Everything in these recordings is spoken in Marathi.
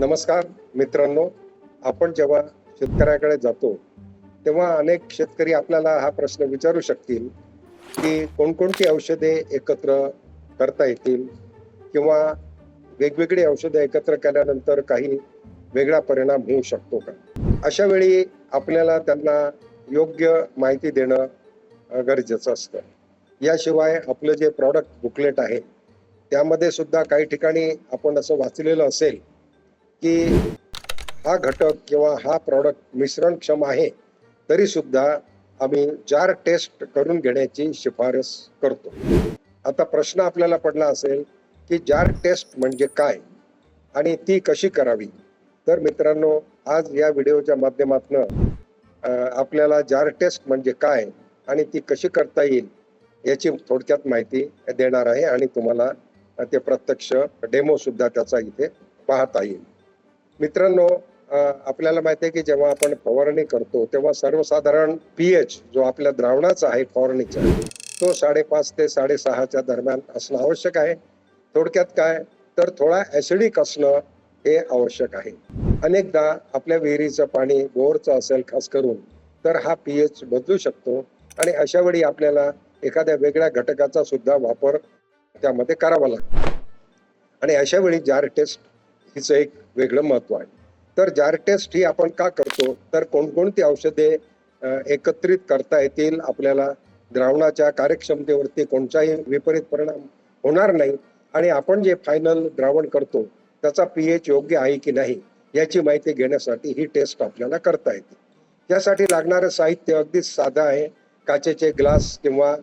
नमस्कार मित्रांनो. आपण जेव्हा शेतकऱ्याकडे जातो तेव्हा अनेक शेतकरी आपल्याला हा प्रश्न विचारू शकतील की कोणकोणती औषधे एकत्र करता येतील किंवा वेगवेगळी औषधे एकत्र केल्यानंतर काही वेगळा परिणाम होऊ शकतो का? अशा वेळी आपल्याला त्यांना योग्य माहिती देणं गरजेचं असतं. याशिवाय आपलं जे प्रॉडक्ट बुकलेट आहे त्यामध्ये सुद्धा काही ठिकाणी आपण असं वाचलेलं असेल की हा घटक किंवा हा प्रॉडक्ट मिश्रणक्षम आहे तरी सुद्धा आम्ही जार टेस्ट करून घेण्याची शिफारस करतो. आता प्रश्न आपल्याला पडला असेल की जार टेस्ट म्हणजे काय आणि ती कशी करावी? तर मित्रांनो आज या व्हिडिओच्या माध्यमातून आपल्याला जार टेस्ट म्हणजे काय आणि ती कशी करता येईल याची थोडक्यात माहिती देणार आहे आणि तुम्हाला ते प्रत्यक्ष डेमो सुद्धा त्याचा इथे पाहता येईल. मित्रांनो आपल्याला माहिती आहे की जेव्हा आपण फवारणी करतो तेव्हा सर्वसाधारण पीएच जो आपल्या द्रावणाचा आहे फवारणीचा तो साडेपाच ते साडेसहाच्या दरम्यान असणं आवश्यक आहे. थोडक्यात काय? तर थोडा ऍसिडिक असणं हे आवश्यक आहे. अनेकदा आपल्या विहिरीचं पाणी बोरचं असेल खास करून तर हा पीएच बदलू शकतो आणि अशा वेळी आपल्याला एखाद्या वेगळ्या घटकाचा सुद्धा वापर त्यामध्ये करावा लागतो. आणि अशा वेळी जार टेस्ट हिचं एक वेगळं महत्त्व आहे. तर जार टेस्ट ही आपण का करतो? तर कोणकोणती औषधे एकत्रित करता येतील? आपल्याला द्रावणाच्या कार्यक्षमतेवरती कोणताही विपरीत परिणाम होणार नाही. आणि आपण जे फायनल द्रावण करतो त्याचा पीएच योग्य आहे की नाही याची माहिती घेण्यासाठी ही टेस्ट आपल्याला करता येते. यासाठी लागणारं साहित्य अगदीच साधं आहे. काचेचे ग्लास किंवा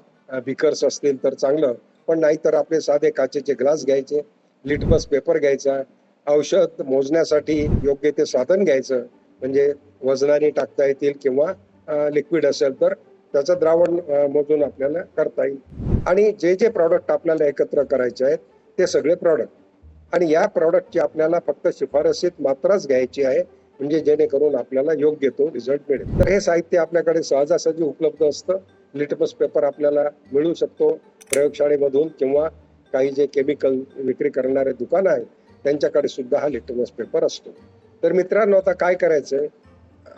बिकर्स असतील तर चांगलं. पण नाहीतर आपले साधे काचेचे ग्लास घ्यायचे लिटमस पेपर घ्यायचा औषध मोजण्यासाठी योग्य ते साधन घ्यायचं म्हणजे वजनाने टाकता येतील किंवा लिक्विड असेल तर त्याचं द्रावण मोजून आपल्याला करता येईल. आणि जे जे प्रॉडक्ट आपल्याला एकत्र करायचे आहेत ते सगळे प्रॉडक्ट आणि या प्रॉडक्टची आपल्याला फक्त शिफारसीत मात्रच घ्यायची आहे म्हणजे जेणेकरून आपल्याला योग्य तो रिझल्ट मिळेल. तर हे साहित्य आपल्याकडे सहजासहजी उपलब्ध असतं. लिटमस पेपर आपल्याला मिळू शकतो प्रयोगशाळेमधून किंवा काही जे केमिकल विक्री करणारे दुकान आहे त्यांच्याकडे सुद्धा हा लिटमस पेपर असतो. तर मित्रांनो आता काय करायचंय?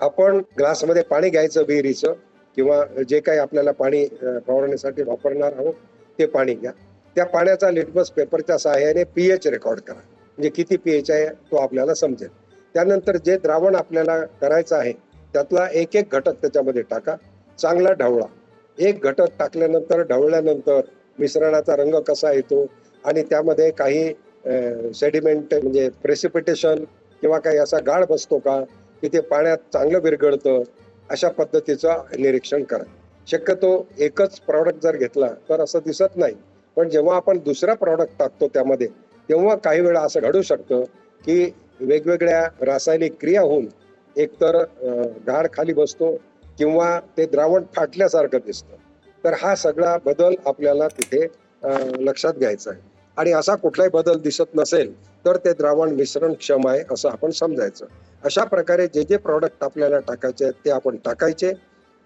आपण ग्लासमध्ये पाणी घ्यायचं विहिरीचं किंवा जे काही आपल्याला पाणी फवारण्यासाठी वापरणार आहोत ते पाणी घ्या. त्या पाण्याचा लिटमस पेपरच्या सहाय्याने पी एच रेकॉर्ड करा. म्हणजे किती पी एच आहे तो आपल्याला समजेल. त्यानंतर जे द्रावण आपल्याला करायचं आहे त्यातला एक एक घटक त्याच्यामध्ये टाका. चांगला ढवळा. एक घटक टाकल्यानंतर ढवळल्यानंतर मिश्रणाचा रंग कसा येतो आणि त्यामध्ये काही सेडिमेंट म्हणजे प्रेसिपिटेशन किंवा काही असा गाळ बसतो का की ते पाण्यात चांगलं विरघळतं अशा पद्धतीचं निरीक्षण करा. शक्यतो एकच प्रॉडक्ट जर घेतला तर असं दिसत नाही. पण जेव्हा आपण दुसरा प्रॉडक्ट टाकतो त्यामध्ये तेव्हा काही वेळा असं घडू शकतं की वेगवेगळ्या रासायनिक क्रिया होऊन एकतर अं, गाळ खाली बसतो किंवा ते द्रावण फाटल्यासारखं दिसतं. तर हा सगळा बदल आपल्याला तिथे लक्षात घ्यायचा आहे. आणि असा कुठलाही बदल दिसत नसेल तर ते द्रावण मिश्रण क्षम आहे असं आपण समजायचं. अशा प्रकारे जे जे प्रॉडक्ट आपल्याला टाकायचे आहेत ते आपण टाकायचे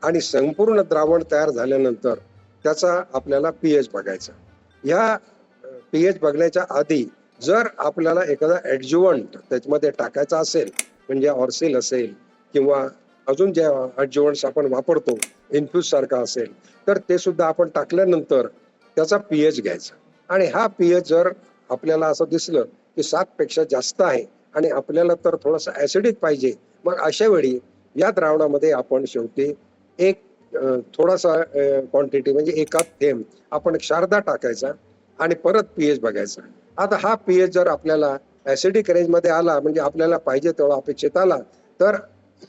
आणि संपूर्ण द्रावण तयार झाल्यानंतर त्याचा आपल्याला पीएच बघायचा. ह्या पीएच बघण्याच्या आधी जर आपल्याला एखादा ऍडज्युवंट त्याच्यामध्ये टाकायचा असेल म्हणजे ऑर्सिल असेल किंवा अजून जे ऍडज्युवंट्स आपण वापरतो इन्फ्यूज सारखा असेल तर ते सुद्धा आपण टाकल्यानंतर त्याचा पीएच घ्यायचा. आणि हा पीएच जर आपल्याला असं दिसलं की सात पेक्षा जास्त आहे आणि आपल्याला तर थोडंसं ऍसिडिक पाहिजे मग अशा वेळी या द्रावणामध्ये आपण शेवटी एक थोडासा क्वांटिटी म्हणजे एका थेंब आपण शारदा टाकायचा आणि परत पीएच बघायचा. आता हा पीएच जर आपल्याला ऍसिडिक रेंजमध्ये आला म्हणजे आपल्याला पाहिजे तेवढा अपेक्षित आला तर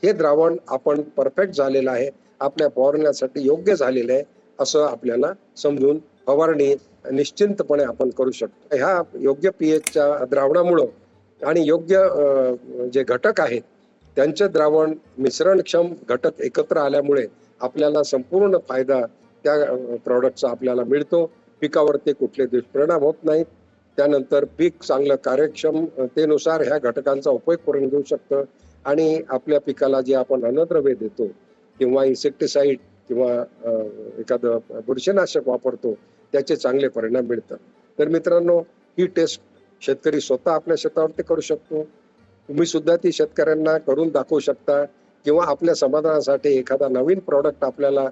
हे द्रावण आपण परफेक्ट झालेलं आहे आपल्या फवारण्यासाठी योग्य झालेलं आहे असं आपल्याला समजून फवारणी निश्चिंतपणे आपण करू शकतो. ह्या योग्य पीएचच्या द्रावणामुळं आणि योग्य जे घटक आहेत त्यांचे द्रावण मिश्रणक्षम घटक एकत्र आल्यामुळे आपल्याला संपूर्ण फायदा त्या प्रॉडक्टचा आपल्याला मिळतो. पिकावरती कुठले दुष्परिणाम होत नाहीत. त्यानंतर पीक चांगलं कार्यक्षमतेनुसार ह्या घटकांचा उपयोग करून घेऊ शकतं. आणि आपल्या पिकाला जे आपण अन्नद्रव्य देतो किंवा इन्सेक्टिसाईड किंवा एखादं बुरशीनाशक वापरतो त्याचे चांगले परिणाम मिळतात. तर मित्रांनो ही टेस्ट शेतकरी स्वतः आपल्या शेतावरती करू शकतो. तुम्ही सुद्धा ती शेतकऱ्यांना करून दाखवू शकता किंवा आपल्या समाधानासाठी एखादा नवीन प्रॉडक्ट आपल्याला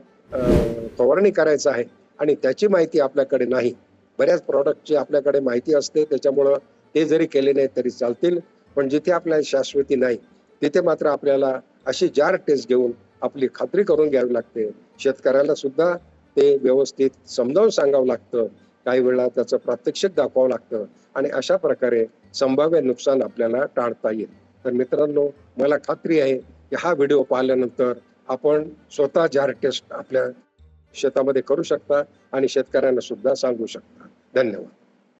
फवारणी करायचं आहे आणि त्याची माहिती आपल्याकडे नाही. बऱ्याच प्रॉडक्टची आपल्याकडे माहिती असते. त्याच्यामुळं ते जरी केले नाही तरी चालतील पण जिथे आपल्या शाश्वती नाही तिथे मात्र आपल्याला अशी जार टेस्ट घेऊन आपली खात्री करून घ्यावी लागते. शेतकऱ्याला सुद्धा ते व्यवस्थित समजावून सांगावं लागतं. काही वेळा त्याचं प्रात्यक्षिक दाखवावं लागतं. आणि अशा प्रकारे संभाव्य नुकसान आपल्याला टाळता येईल. तर मित्रांनो मला खात्री आहे की हा व्हिडिओ पाहिल्यानंतर आपण स्वतः जार टेस्ट आपल्या शेतामध्ये करू शकता आणि शेतकऱ्यांना सुद्धा सांगू शकता. धन्यवाद.